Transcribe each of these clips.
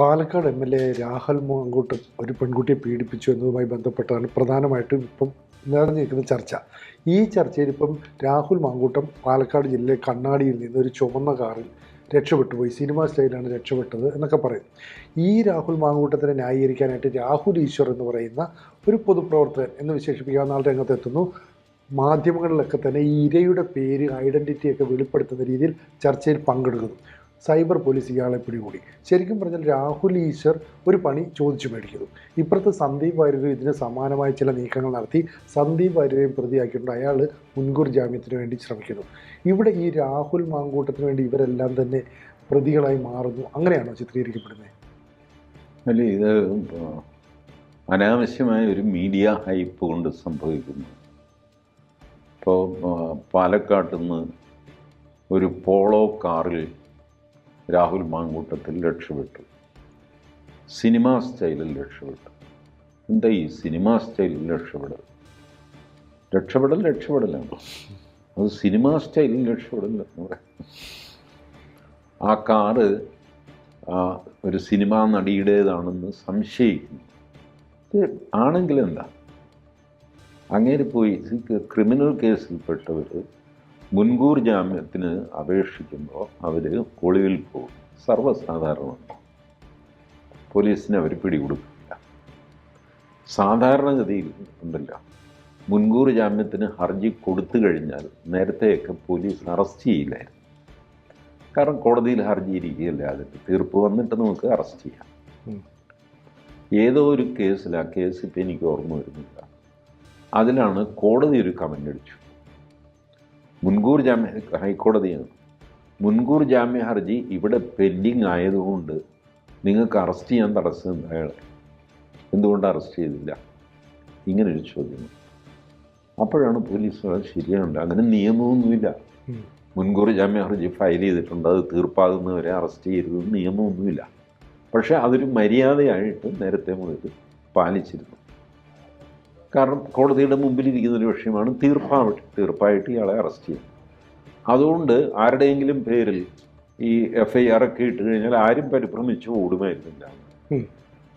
Palakkad M L A Rahul Mankoot ഒരു പെൺകുട്ടിയെ പീഡിപ്പിച്ചു എന്നതുമായി ബന്ധപ്പെട്ടാണ് പ്രധാനമായിട്ടും ഇപ്പം നിറഞ്ഞിരിക്കുന്ന ചർച്ച. ഈ ചർച്ചയിൽ ഇപ്പം രാഹുൽ മാങ്കൂട്ടം പാലക്കാട് ജില്ലയിലെ കണ്ണാടിയിൽ നിന്ന് ഒരു ചുവന്ന കാറിൽ രക്ഷപ്പെട്ടു പോയി. സിനിമ സ്റ്റൈലാണ് രക്ഷപ്പെട്ടത് എന്നൊക്കെ പറയും. ഈ രാഹുൽ മാങ്കൂട്ടത്തിനെ ന്യായീകരിക്കാനായിട്ട് രാഹുൽ ഈശ്വർ എന്ന് പറയുന്ന ഒരു പൊതുപ്രവർത്തകൻ എന്ന് വിശേഷിപ്പിക്കാവുന്ന ആൾ രംഗത്തെത്തുന്നു. മാധ്യമങ്ങളിലൊക്കെ തന്നെ ഈ ഇരയുടെ പേര് ഐഡന്റിറ്റിയൊക്കെ വെളിപ്പെടുത്തുന്ന രീതിയിൽ ചർച്ചയിൽ പങ്കെടുക്കുന്നു. സൈബർ പോലീസ് ഇയാളെ പിടികൂടി. ശരിക്കും പറഞ്ഞാൽ രാഹുൽ ഈശ്വർ ഒരു പണി ചോദിച്ചു മേടിക്കുന്നു. ഇപ്പുറത്ത് സന്ദീപ് വാര്യരും ഇതിന് സമാനമായ ചില നീക്കങ്ങൾ നടത്തി സന്ദീപ് വാര്യരെയും പ്രതിയാക്കിയിട്ടുണ്ട്. അയാൾ മുൻകൂർ ജാമ്യത്തിന് വേണ്ടി ശ്രമിക്കുന്നു. ഇവിടെ ഈ രാഹുൽ മാങ്കൂട്ടത്തിന് വേണ്ടി ഇവരെല്ലാം തന്നെ പ്രതികളായി മാറുന്നു. അങ്ങനെയാണോ ചിത്രീകരിക്കപ്പെടുന്നത്? അല്ല ഇത് അനാവശ്യമായ ഒരു മീഡിയ ഹൈപ്പ് കൊണ്ട് സംഭവിക്കുന്നു. ഇപ്പോൾ പാലക്കാട്ടിൽ നിന്ന് ഒരു പോളോ കാറിൽ രാഹുൽ മാങ്കൂട്ടത്തിൽ രക്ഷപ്പെട്ടു. സിനിമാ സ്റ്റൈലിൽ രക്ഷപ്പെട്ടു. എന്താ ഈ സിനിമാ സ്റ്റൈലിൽ രക്ഷപ്പെടൽ? രക്ഷപ്പെടൽ രക്ഷപ്പെടലാണ്. അത് സിനിമാ സ്റ്റൈലിൽ രക്ഷപ്പെടൽ ആ കാറ് ഒരു സിനിമാ നടിയുടേതാണെന്ന് സംശയിക്കുന്നു. ആണെങ്കിലെന്താ അങ്ങേര് പോയി ക്രിമിനൽ കേസിൽപ്പെട്ടവർ മുൻകൂർ ജാമ്യത്തിന് അപേക്ഷിക്കുമ്പോൾ അവർ ഒളിവിൽ പോകും. സർവസാധാരണമാണ് പോലീസിനെ അവർ പിടികൊടുക്കില്ല. സാധാരണഗതിയിൽ ഉണ്ടല്ലോ. മുൻകൂർ ജാമ്യത്തിന് ഹർജി കൊടുത്തു കഴിഞ്ഞാൽ നേരത്തെയൊക്കെ പോലീസ് അറസ്റ്റ് ചെയ്യില്ലായിരുന്നു. കാരണം കോടതിയിൽ ഹർജി ഇരിക്കുകയല്ലേ അതിന്റെ തീർപ്പ് വന്നിട്ട് നമുക്ക് അറസ്റ്റ് ചെയ്യാം. ഏതോ ഒരു കേസിൽ ആ കേസ് ഇപ്പം എനിക്ക് ഓർമ്മ വരുന്നില്ല. അതിലാണ് കോടതി ഒരു കമന്റ് അടിച്ചു മുൻകൂർ ജാമ്യ ഹൈക്കോടതിയാണ് മുൻകൂർ ജാമ്യ ഹർജി ഇവിടെ പെൻഡിങ് ആയതുകൊണ്ട് നിങ്ങൾക്ക് അറസ്റ്റ് ചെയ്യാൻ തടസ്സം അയാളെ എന്തുകൊണ്ട് അറസ്റ്റ് ചെയ്തില്ല? ഇങ്ങനൊരു ചോദ്യം. അപ്പോഴാണ് പോലീസ് ശരിയാണ് ശരിയാണ്ട് അങ്ങനെ നിയമമൊന്നുമില്ല. മുൻകൂർ ജാമ്യ ഹർജി ഫയൽ ചെയ്തിട്ടുണ്ട്. അത് തീർപ്പാകുന്നവരെ അറസ്റ്റ് ചെയ്യരുതെന്ന് നിയമമൊന്നുമില്ല. പക്ഷേ അതൊരു മര്യാദയായിട്ട് നേരത്തെ മുതൽ പാലിച്ചിരുന്നു. കാരണം കോടതിയുടെ മുമ്പിൽ ഇരിക്കുന്ന ഒരു വിഷയമാണ് തീർപ്പാവട്ടെ തീർപ്പായിട്ട് ഇയാളെ അറസ്റ്റ് ചെയ്യും അതുകൊണ്ട് ആരുടെയെങ്കിലും പേരിൽ ഈ എഫ് ഐ ആർ ഒക്കെ ഇട്ട് കഴിഞ്ഞാൽ ആരും പരിഭ്രമിച്ച് ഓടുമായിരുന്നില്ല.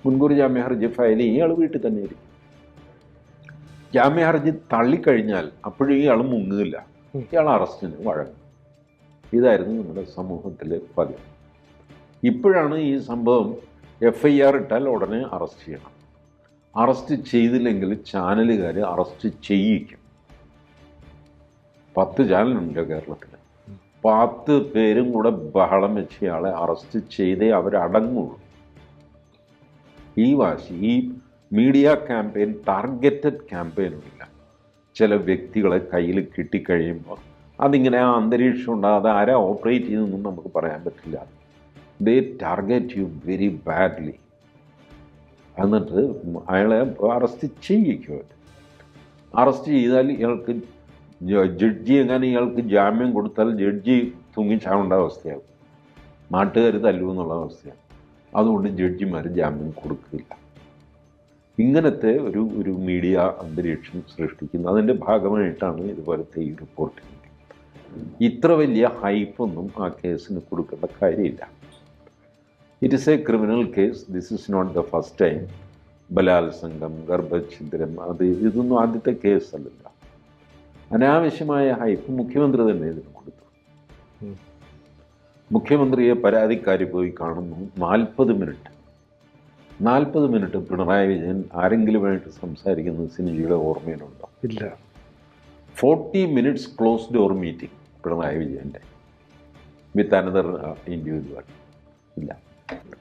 മുൻകൂർ ജാമ്യ ഹർജി ഫയൽ ചെയ്യും. ഇയാൾ വീട്ടിൽ തന്നെ ഇരിക്കും. ജാമ്യ ഹർജി തള്ളിക്കഴിഞ്ഞാൽ അപ്പോഴും ഇയാൾ മുങ്ങുകയില്ല. ഇയാൾ അറസ്റ്റിന് വഴങ്ങും. ഇതായിരുന്നു നമ്മുടെ സമൂഹത്തിലെ പതിവ്. ഇപ്പോഴാണ് ഈ സംഭവം എഫ് ഐ ആർ ഇട്ടാൽ ഉടനെ അറസ്റ്റ് ചെയ്യണം. അറസ്റ്റ് ചെയ്തില്ലെങ്കിൽ ചാനലുകാർ അറസ്റ്റ് ചെയ്യിക്കും. പത്ത് ചാനലുണ്ട് കേരളത്തിൽ പത്ത് പേരും കൂടെ ബഹളം വെച്ച് ഇയാളെ അറസ്റ്റ് ചെയ്തേ അവരടങ്ങുള്ളൂ. ഈ വാശി ഈ മീഡിയ ക്യാമ്പയിൻ ടാർഗറ്റഡ് ക്യാമ്പയിനില്ല ചില വ്യക്തികളെ കയ്യിൽ കിട്ടിക്കഴിയുമ്പോൾ അതിങ്ങനെ ആ അന്തരീക്ഷം ഉണ്ടാകാതെ ആരാ ഓപ്പറേറ്റ് ചെയ്തെന്നും നമുക്ക് പറയാൻ പറ്റില്ല. They target you very badly എന്നിട്ട് അയാളെ അറസ്റ്റ് ചെയ്യിക്കും അറസ്റ്റ് ചെയ്താൽ ഇയാൾക്ക് ജഡ്ജി എങ്ങനെ ഇയാൾക്ക് ജാമ്യം കൊടുത്താൽ ജഡ്ജി തൂങ്ങിച്ചാവേണ്ട അവസ്ഥയാകും നാട്ടുകാർ തല്ലു എന്നുള്ള അവസ്ഥയാണ് അതുകൊണ്ട് ജഡ്ജിമാർ ജാമ്യം കൊടുക്കില്ല. ഇങ്ങനത്തെ ഒരു ഒരു മീഡിയ അന്തരീക്ഷം സൃഷ്ടിക്കുന്നു. അതിന്റെ ഭാഗമായിട്ടാണ് ഇതുപോലത്തെ ഈ റിപ്പോർട്ടിങ് ഇത്ര വലിയ ഹൈപ്പൊന്നും ആ കേസിന് കൊടുക്കേണ്ട കാര്യമില്ല. It is a criminal case this is not the first time ബലാത്സംഗം ഗർഭഛിദ്രം അത് ഇതൊന്നും ആദ്യത്തെ കേസ് അല്ലല്ല. അനാവശ്യമായ ഹൈപ്പ് മുഖ്യമന്ത്രി തന്നെ ഇതിന് കൊടുത്തു. മുഖ്യമന്ത്രിയെ പരാതിക്കാരി പോയി കാണുന്നു. നാൽപ്പത് മിനിറ്റ്. നാൽപ്പത് മിനിറ്റ് പിണറായി വിജയൻ ആരെങ്കിലുമായിട്ട് സംസാരിക്കുന്നത് സിനിജിയുടെ ഓർമ്മയിലുണ്ടോ? ഇല്ല. Forty minutes close door meeting Pinarayi വിജയന്റെ. With another individual. ഇല്ല.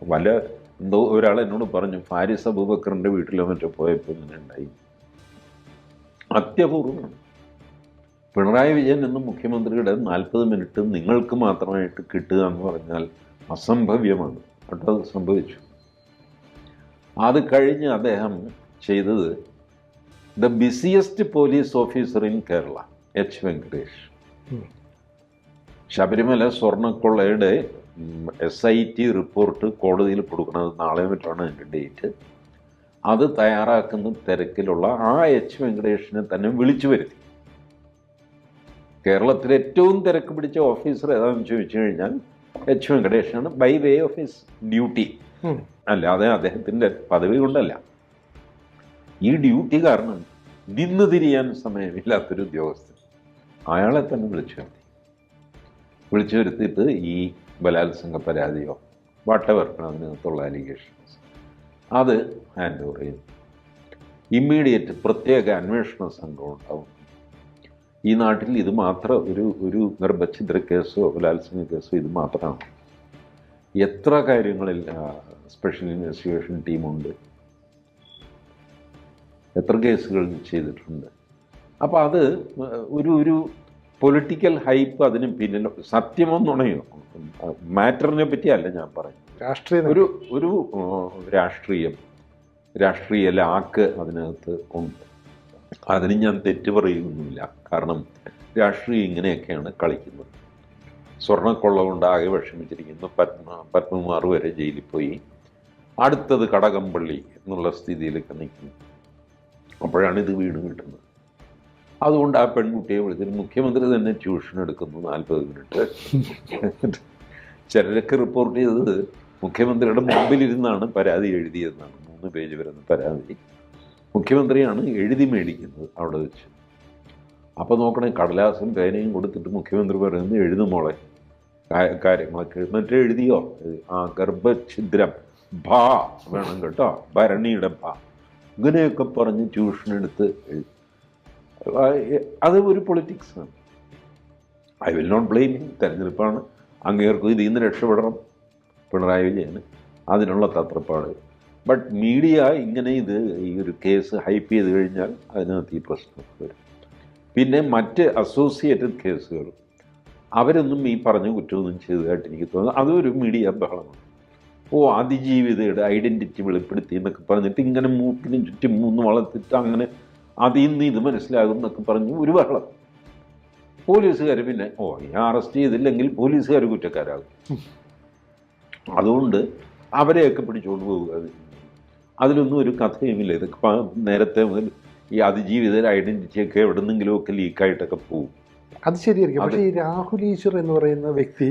വല്ല എന്തോ ഒരാൾ എന്നോട് പറഞ്ഞു ഫാരിസ് അബൂബക്കറിന്റെ വീട്ടിലോ മറ്റോ പോയപ്പോൾ ഇങ്ങനെ ഉണ്ടായി. അത്യപൂർവമാണ്. പിണറായി വിജയൻ എന്ന മുഖ്യമന്ത്രിയുടെ നാൽപ്പത് മിനിറ്റ് നിങ്ങൾക്ക് മാത്രമായിട്ട് കിട്ടുക എന്ന് പറഞ്ഞാൽ അസംഭവ്യമാണ്. കേട്ടോ അത് സംഭവിച്ചു. അത് കഴിഞ്ഞ് അദ്ദേഹം ചെയ്തത് the busiest police officer in Kerala H Venkatesh. Sabarimala സ്വർണക്കൊള്ളയുടെ S I T report കോടതിയിൽ കൊടുക്കുന്നത് നാളെ മറ്റാണ് അതിന്റെ ഡേറ്റ് അത് തയ്യാറാക്കുന്ന തിരക്കിലുള്ള ആ എച്ച് വെങ്കടേഷിനെ തന്നെ വിളിച്ചു വരുത്തി. കേരളത്തിലെ ഏറ്റവും തിരക്ക് പിടിച്ച ഓഫീസർ ഏതാണെന്ന് ചോദിച്ചു കഴിഞ്ഞാൽ H വെങ്കടേഷാണ് by way of his duty. അല്ലാതെ അദ്ദേഹത്തിന്റെ പദവി കൊണ്ടല്ല. ഈ ഡ്യൂട്ടി കാരണം നിന്ന് തിരിയാൻ സമയമില്ലാത്തൊരു ഉദ്യോഗസ്ഥൻ. അയാളെ തന്നെ വിളിച്ചു വരുത്തി. വിളിച്ചു വരുത്തിയിട്ട് ഈ ബലാത്സംഗ പരാതിയോ വട്ടവർ അതിനകത്തുള്ള അലിഗേഷൻസ് അത് ഹാൻഡ് ഓവർ ചെയ്യും. ഇമ്മീഡിയറ്റ് പ്രത്യേക അന്വേഷണ സംഘം ഉണ്ടാവും. ഈ നാട്ടിൽ ഇത് മാത്രം ഒരു ഒരു ഗർഭഛിദ്ര കേസോ ബലാത്സംഗ കേസോ ഇത് മാത്രമാണ്. എത്ര കാര്യങ്ങളിൽ സ്പെഷ്യൽ ഇൻവെസ്റ്റിഗേഷൻ ടീമുണ്ട് എത്ര കേസുകൾ ചെയ്തിട്ടുണ്ട്? അപ്പോൾ അത് ഒരു ഒരു പൊളിറ്റിക്കൽ ഹൈപ്പ് അതിന് പിന്നിൽ സത്യമൊന്നുണയോ മാറ്ററിനെ പറ്റിയല്ല ഞാൻ പറയുന്നത്. രാഷ്ട്രീയ ഒരു ഒരു രാഷ്ട്രീയം രാഷ്ട്രീയ ലാക്ക് അതിനകത്ത് ഉണ്ട്. അതിന് ഞാൻ തെറ്റ് പറയുന്നില്ല കാരണം രാഷ്ട്രീയം ഇങ്ങനെയൊക്കെയാണ് കളിക്കുന്നത്. സ്വർണക്കൊള്ള കൊണ്ട് ആകെ വിഷമിച്ചിരിക്കുന്നു പത്മ പത്മകുമാർ വരെ ജയിലിൽ പോയി. അടുത്തത് കടകംപള്ളി എന്നുള്ള സ്ഥിതിയിലൊക്കെ നിൽക്കുന്നു. അപ്പോഴാണ് ഇത് വീട് കിട്ടുന്നത്. അതുകൊണ്ട് ആ പെൺകുട്ടിയെ വിളിച്ചിട്ട് മുഖ്യമന്ത്രി തന്നെ ട്യൂഷൻ എടുക്കുന്നു നാൽപ്പത് മിനിറ്റ്. ചിലരൊക്കെ റിപ്പോർട്ട് ചെയ്തത് മുഖ്യമന്ത്രിയുടെ മുമ്പിലിരുന്നാണ് പരാതി എഴുതിയതെന്നാണ്. മൂന്ന് പേജ് വരുന്ന പരാതി. മുഖ്യമന്ത്രിയാണ് എഴുതി മേടിക്കുന്നത് അവിടെ വെച്ച്. അപ്പോൾ നോക്കണേ കടലാസും പേനയും കൊടുത്തിട്ട് മുഖ്യമന്ത്രി പറയുന്നത് എഴുതും മോളെ. കാര്യങ്ങളൊക്കെ മറ്റേ എഴുതിയോ? ആ ഗർഭഛിദ്രം. ഭാ വേണം കേട്ടോ. ഭരണിയുടെ ഭാ. ഇങ്ങനെയൊക്കെ പറഞ്ഞ് ട്യൂഷൻ എടുത്ത് എഴു- ആ, എ- അത് ഒരു പൊളിറ്റിക്സാണ് ഐ വിൽ നോട്ട് ബ്ലെയിം തെരഞ്ഞെടുപ്പാണ്. അങ്ങേർക്കും ഇതിൽ നിന്ന് രക്ഷപ്പെടണം. പിണറായി വിജയന് അതിനുള്ള തത്രപ്പാട്. ബട്ട് മീഡിയ ഇങ്ങനെ ഇത് ഈ ഒരു കേസ് ഹൈപ്പ് ചെയ്ത് കഴിഞ്ഞാൽ അതിനകത്ത് ഈ പ്രശ്നം വരും. പിന്നെ മറ്റ് അസോസിയേറ്റഡ് കേസുകൾ അവരൊന്നും ഈ പറഞ്ഞ കുറ്റമൊന്നും ചെയ്തതായിട്ട് എനിക്ക് തോന്നുന്നു അതൊരു മീഡിയ ബഹളമാണ്. ഓ അതിജീവിതയുടെ ഐഡന്റിറ്റി വെളിപ്പെടുത്തി എന്നൊക്കെ പറഞ്ഞിട്ട് ഇങ്ങനെ മൂക്കിന് ചുറ്റും മൂന്ന് വളർത്തിട്ട് അങ്ങനെ അതിൽ നിന്ന് ഇത് മനസ്സിലാകും എന്നൊക്കെ പറഞ്ഞു ഒരു ബഹളം പോലീസുകാർ പിന്നെ ഓ ഞാൻ അറസ്റ്റ് ചെയ്തില്ലെങ്കിൽ പോലീസുകാർ കുറ്റക്കാരാകും. അതുകൊണ്ട് അവരെയൊക്കെ പിടിച്ചുകൊണ്ട് പോവുക. അതിലൊന്നും ഒരു കഥയുമില്ല. ഇതൊക്കെ നേരത്തെ മുതൽ ഈ അതിജീവിതരുടെ ഐഡന്റിറ്റിയൊക്കെ എവിടെന്നെങ്കിലുമൊക്കെ ലീക്കായിട്ടൊക്കെ പോകും അത് ശരിയായിരിക്കും. പക്ഷേ ഈ രാഹുൽ ഈശ്വർ എന്ന് പറയുന്ന വ്യക്തി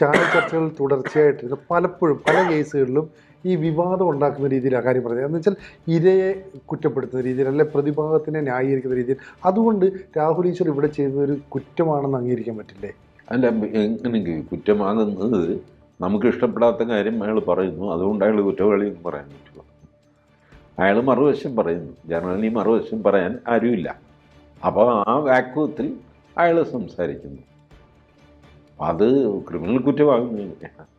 ചാനൽ ചർച്ചകൾ തുടർച്ചയായിട്ട് പലപ്പോഴും പല കേസുകളിലും ഈ വിവാദം ഉണ്ടാക്കുന്ന രീതിയിലാണ് കാര്യം പറഞ്ഞത്. എന്ന് വെച്ചാൽ ഇരയെ കുറ്റപ്പെടുത്തുന്ന രീതിയിൽ അല്ലെ പ്രതിഭാഗത്തിനെ ന്യായീകരിക്കുന്ന രീതിയിൽ. അതുകൊണ്ട് രാഹുൽ ഈശ്വർ ഇവിടെ ചെയ്യുന്നത് ഒരു കുറ്റമാണെന്ന് അംഗീകരിക്കാൻ പറ്റില്ലേ? അല്ല എങ്ങനെ കുറ്റമാകുന്നത് നമുക്ക് ഇഷ്ടപ്പെടാത്ത കാര്യം അയാൾ പറയുന്നു. അതുകൊണ്ട് അയാൾ കുറ്റവാളി എന്ന് പറയാൻ പറ്റുള്ളൂ അയാൾ മറുവശം പറയുന്നു. ജനറലി മറുവശം പറയാൻ ആരുമില്ല. അപ്പോൾ ആ വാക്വത്തിൽ അയാൾ സംസാരിക്കുന്നു. അത് ക്രിമിനൽ കുറ്റമാകുന്നു എങ്ങനെയാണ്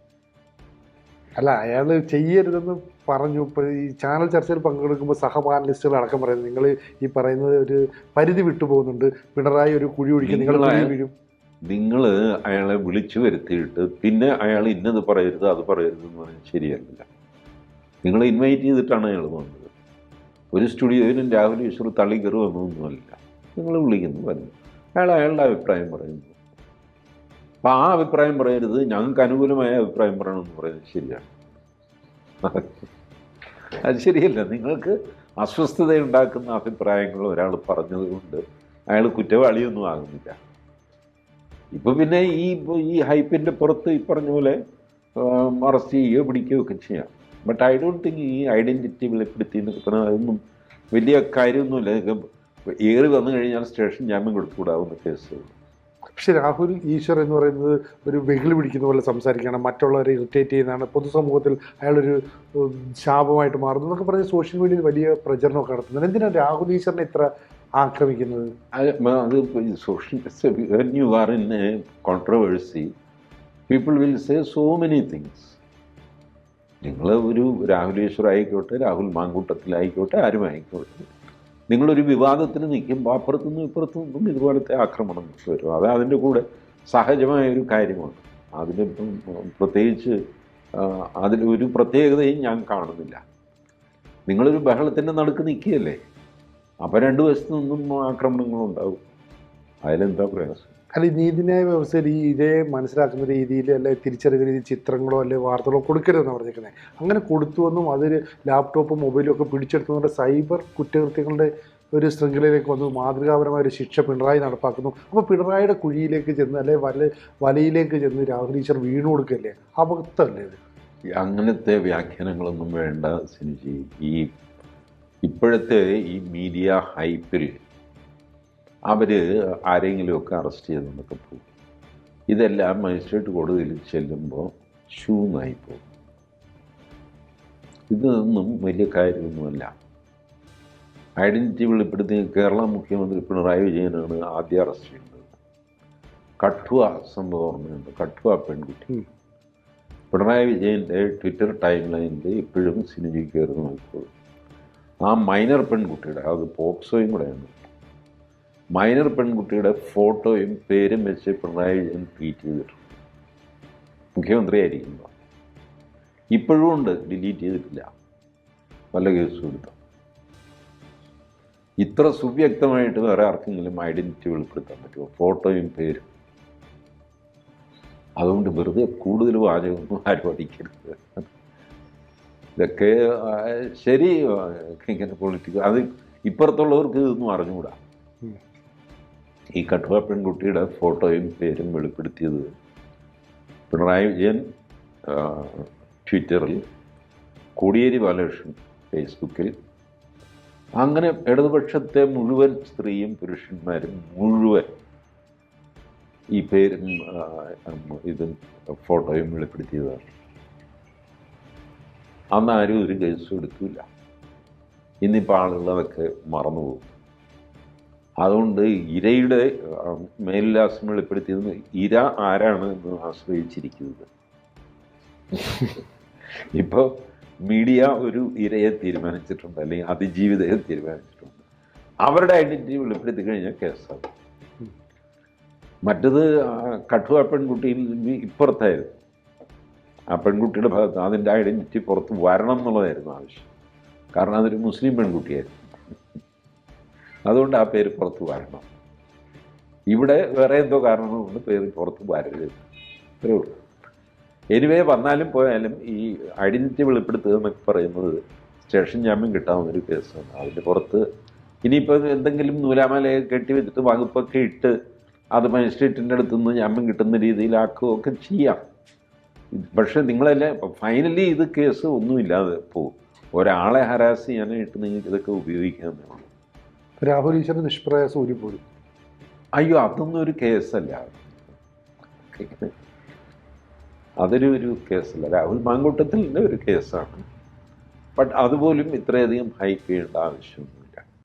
അല്ല അയാൾ ചെയ്യരുതെന്ന് പറഞ്ഞു. ഇപ്പോൾ ഈ ചാനൽ ചർച്ചയിൽ പങ്കെടുക്കുമ്പോൾ സഹപാനലിസ്റ്റുകൾ അടക്കം പറയുന്നത് നിങ്ങൾ ഈ പറയുന്നത് ഒരു പരിധി വിട്ടുപോകുന്നുണ്ട്. പിണറായി ഒരു കുഴി ഒഴിക്കും. നിങ്ങൾ വീഴും. നിങ്ങൾ അയാളെ വിളിച്ചു വരുത്തിയിട്ട് പിന്നെ അയാൾ ഇന്നത് പറയരുത് അത് പറയരുത് എന്ന് പറഞ്ഞാൽ ശരിയല്ല. നിങ്ങൾ ഇൻവൈറ്റ് ചെയ്തിട്ടാണ് അയാൾ വന്നത്. ഒരു സ്റ്റുഡിയോയിലും രാഹുൽ ഈശ്വർ തള്ളി കയറുമെന്നൊന്നുമല്ല നിങ്ങൾ വിളിക്കുന്നു വരുന്നു അയാൾ അയാളുടെ അഭിപ്രായം പറയുന്നു. അപ്പം ആ അഭിപ്രായം പറയരുത്. ഞങ്ങൾക്ക് അനുകൂലമായ അഭിപ്രായം പറയണമെന്ന് പറയുന്നത് ശരിയാണ്. അത് ശരിയല്ല. നിങ്ങൾക്ക് അസ്വസ്ഥത ഉണ്ടാക്കുന്ന അഭിപ്രായങ്ങൾ ഒരാൾ പറഞ്ഞതുകൊണ്ട് അയാൾ കുറ്റവാളിയൊന്നും ആകുന്നില്ല. ഇപ്പൊ പിന്നെ ഈ ഈ ഹൈപ്പിന്റെ പുറത്ത് ഈ പറഞ്ഞ പോലെ അറസ്റ്റ് ചെയ്യുകയോ പിടിക്കുകയോ ഒക്കെ ചെയ്യാം. ബട്ട് ഐ ഡോണ്ട് തിങ്ക് ഈ ഐഡന്റിറ്റി വെളിപ്പെടുത്തി നിൽക്കുന്ന അതൊന്നും വലിയ കാര്യമൊന്നുമില്ല. ഏറി വന്നു കഴിഞ്ഞാൽ സ്റ്റേഷൻ ജാമ്യം കൊടുത്തുകൂടാവുന്ന കേസ് പക്ഷെ രാഹുൽ ഈശ്വർ എന്ന് പറയുന്നത് ഒരു വെകിളി പിടിക്കുന്ന പോലെ സംസാരിക്കുകയാണ്. മറ്റുള്ളവരെ ഇറിറ്റേറ്റ് ചെയ്യുന്നതാണ്. പൊതുസമൂഹത്തിൽ അയാളൊരു ശാപമായിട്ട് മാറുന്നു എന്നൊക്കെ പറഞ്ഞ് സോഷ്യൽ മീഡിയയിൽ വലിയ പ്രചരണമൊക്കെ നടത്തുന്നത് എന്തിനാണ് രാഹുൽ ഈശ്വറിനെ ഇത്ര ആക്രമിക്കുന്നത്? അത് social you are in a controversy people will say so many things നിങ്ങൾ ഒരു രാഹുൽ ഈശ്വർ ആയിക്കോട്ടെ രാഹുൽ മാങ്കൂട്ടത്തിലായിക്കോട്ടെ ആരും ആയിക്കോട്ടെ. നിങ്ങളൊരു വിവാദത്തിന് നിൽക്കുമ്പോൾ അപ്പുറത്തുനിന്നും ഇപ്പുറത്തുനിന്നും ഇതുപോലത്തെ ആക്രമണം വരും. അത് അതിന്റെ കൂടെ സഹജമായ ഒരു കാര്യമാണ്. അതിനിപ്പം പ്രത്യേകിച്ച് അതിലൊരു പ്രത്യേകതയും ഞാൻ കാണുന്നില്ല. നിങ്ങളൊരു ബഹളത്തിന്റെ നടുക്ക് നിൽക്കുകയല്ലേ? അപ്പോൾ രണ്ട് വശത്തു നിന്നും ആക്രമണങ്ങളുണ്ടാവും അതിലെന്താ പ്രയാസം? അല്ല നീതിന്യായ വ്യവസ്ഥയിൽ ഈ ഇതേ മനസ്സിലാക്കുന്ന രീതിയിൽ അല്ലെ തിരിച്ചറിയുന്ന രീതിയിൽ ചിത്രങ്ങളോ അല്ലെ വാർത്തകളോ കൊടുക്കരുതെന്നാണ് പറഞ്ഞിരിക്കുന്നത് അങ്ങനെ കൊടുത്തുവെന്നും അതിൽ ലാപ്ടോപ്പും മൊബൈലും ഒക്കെ പിടിച്ചെടുത്തുകൊണ്ട് സൈബർ കുറ്റകൃത്യങ്ങളുടെ ഒരു ശൃംഖലയിലേക്ക് വന്നു. മാതൃകാപരമായ ഒരു ശിക്ഷ പിണറായി നടപ്പാക്കുന്നു. അപ്പോൾ പിണറായിയുടെ കുഴിയിലേക്ക് ചെന്ന് അല്ലെ വല വലയിലേക്ക് ചെന്ന് രാഹുൽ ഈശ്വർ വീണു കൊടുക്കല്ലേ? അബദ്ധമല്ലേ ഇത്? അങ്ങനത്തെ വ്യാഖ്യാനങ്ങളൊന്നും വേണ്ട സിനിജി. ഈ ഇപ്പോഴത്തെ ഈ മീഡിയ ഹൈപ്പിൽ അവർ ആരെങ്കിലുമൊക്കെ അറസ്റ്റ് ചെയ്തെന്നൊക്കെ പോകും ഇതെല്ലാം മജിസ്ട്രേറ്റ് കോടതിയിൽ ചെല്ലുമ്പോൾ ഷൂന്നായി പോകും ഇതൊന്നും വലിയ കാര്യമൊന്നുമല്ല. ഐഡന്റിറ്റി വെളിപ്പെടുത്തി കേരള മുഖ്യമന്ത്രി പിണറായി വിജയനാണ് ആദ്യം അറസ്റ്റ് ചെയ്യുന്നത് കട്ടുവ സംഭവം ഓർമ്മയുണ്ട്. കഠുവ പെൺകുട്ടി. പിണറായി വിജയന്റെ ട്വിറ്റർ ടൈം ലൈനിൽ ഇപ്പോഴും സിനിമ കയറി നോക്കിക്കോളും ആ മൈനർ പെൺകുട്ടിയുടെ അത് പോക്സോയും കൂടെയാണ്. മൈനർ പെൺകുട്ടിയുടെ ഫോട്ടോയും പേരും വെച്ച് പിണറായി വിജയൻ ട്വീറ്റ് ചെയ്തിട്ടുണ്ട്. മുഖ്യമന്ത്രിയായിരിക്കുമ്പോൾ ഇപ്പോഴും ഉണ്ട് ഡിലീറ്റ് ചെയ്തിട്ടില്ല. പല കേസും എടുത്തു. ഇത്ര സുവ്യക്തമായിട്ട് വേറെ ആർക്കെങ്കിലും ഐഡന്റിറ്റി വെളിപ്പെടുത്താൻ പറ്റുമോ? ഫോട്ടോയും പേരും. അതുകൊണ്ട് വെറുതെ കൂടുതൽ വാചകമൊന്നും ആരും അടിക്കരുത് ഇതൊക്കെ ശരി ഇങ്ങനെ പൊളിറ്റിക്കൽ അത് ഇപ്പുറത്തുള്ളവർക്ക് ഇതൊന്നും അറിഞ്ഞുകൂടാ. ഈ കട്ടുവ പെൺകുട്ടിയുടെ ഫോട്ടോയും പേരും വെളിപ്പെടുത്തിയത് പിണറായി വിജയൻ ട്വിറ്ററിൽ കോടിയേരി ബാലകൃഷ്ണൻ ഫേസ്ബുക്കിൽ. അങ്ങനെ ഇടതുപക്ഷത്തെ മുഴുവൻ സ്ത്രീയും പുരുഷന്മാരും മുഴുവൻ ഈ പേരും ഇതും ഫോട്ടോയും വെളിപ്പെടുത്തിയതാണ്. അന്ന് ആരും ഒരു കേസും എടുക്കില്ല ഇന്നിപ്പോൾ ആളുകൾ മറന്നുപോകും. അതുകൊണ്ട് ഇരയുടെ മേലിലാസം വെളിപ്പെടുത്തിയത് ഇര ആരാണ് എന്ന് ആശ്രയിച്ചിരിക്കുന്നത്? ഇപ്പോൾ മീഡിയ ഒരു ഇരയെ തീരുമാനിച്ചിട്ടുണ്ട് അല്ലെങ്കിൽ അതിജീവിതയെ തീരുമാനിച്ചിട്ടുണ്ട്. അവരുടെ ഐഡന്റിറ്റി വെളിപ്പെടുത്തി കഴിഞ്ഞാൽ കേസാകും മറ്റത് കഠുവ പെൺകുട്ടിയിൽ ഇപ്പുറത്തായിരുന്നു. ആ പെൺകുട്ടിയുടെ ഭാഗത്ത് അതിന്റെ ഐഡന്റിറ്റി പുറത്ത് വരണം എന്നുള്ളതായിരുന്നു ആവശ്യം. കാരണം അതൊരു മുസ്ലിം പെൺകുട്ടിയായിരുന്നു. അതുകൊണ്ട് ആ പേര് പുറത്ത് വരണം. ഇവിടെ വേറെ എന്തോ കാരണം കൊണ്ട് പേര് പുറത്ത് വരരുത്. അത്രേ ഉള്ളൂ. എനിവേ വന്നാലും പോയാലും ഈ ഐഡന്റിറ്റി വെളിപ്പെടുത്തുക എന്നൊക്കെ പറയുന്നത് സ്റ്റേഷൻ ജാമ്യം കിട്ടാവുന്നൊരു കേസാണ്. അതിന്റെ പുറത്ത് ഇനിയിപ്പോൾ എന്തെങ്കിലും നൂലാമലയൊക്കെ കെട്ടി വെച്ചിട്ട് വകുപ്പൊക്കെ ഇട്ട് അത് മജിസ്ട്രേറ്റിന്റെ അടുത്ത് നിന്ന് ജാമ്യം കിട്ടുന്ന രീതിയിലാക്കുകയൊക്കെ ചെയ്യാം. പക്ഷേ നിങ്ങളെല്ലാം ഫൈനലി ഇത് കേസ് ഒന്നുമില്ലാതെ പോകും. ഒരാളെ ഹരാസ് ചെയ്യാനായിട്ട് നിങ്ങൾക്ക് ഇതൊക്കെ ഉപയോഗിക്കാമെന്നേ ഉള്ളൂ രാഹുൽ ഈശ്വരൻ നിഷ്പ്രയാസം പോലും അയ്യോ അതൊന്നും ഒരു കേസല്ല. അതൊരു ഒരു കേസല്ല. രാഹുൽ മാങ്കൂട്ടത്തിന്റെ ഒരു കേസാണ്. ബട്ട് അതുപോലും ഇത്രയധികം ഹൈപ്പ് ചെയ്യേണ്ട ആവശ്യമൊന്നുമില്ല.